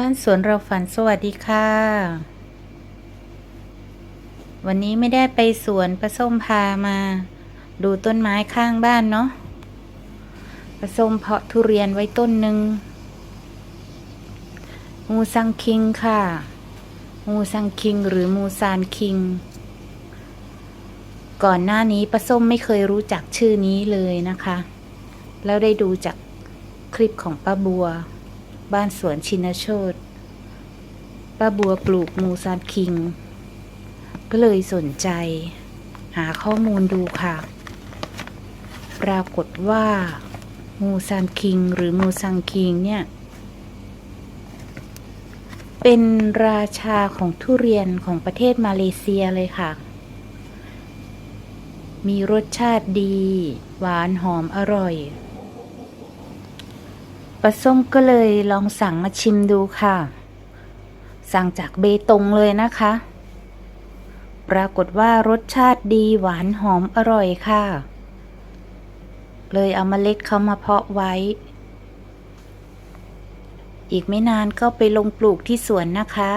บ้านสวนเราฝันสวัสดีค่ะ วันนี้ไม่ได้ไปสวนประส้มพามา ดูต้นไม้ข้างบ้านเนาะประส้มเพาะทุเรียนไว้ต้นหนึ่งมูซังคิงค่ะ มูซังคิงหรือมูซานคิง ก่อนหน้านี้ประส้มไม่เคยรู้จักชื่อนี้เลยนะคะ แล้วได้ดูจากคลิปของป้าบัว บ้านสวนชินโชตป้าบัวปลูกมูซานคิง ก็เลยสนใจ หาข้อมูลดูค่ะ ปรากฏว่ามูซานคิงหรือมูซังคิงเนี่ย เป็นราชาของทุเรียนของประเทศมาเลเซียเลยค่ะ มีรสชาติดี หวานหอมอร่อย ปลาส้มก็เลยลองสั่งมาชิมดูค่ะ สั่งจากเบตงเลยนะคะ ปรากฏว่ารสชาติดีหวานหอมอร่อยค่ะ เลยเอามาเล็ดเขามาเพาะไว้ อีกไม่นานก็ไปลงปลูกที่สวนนะคะ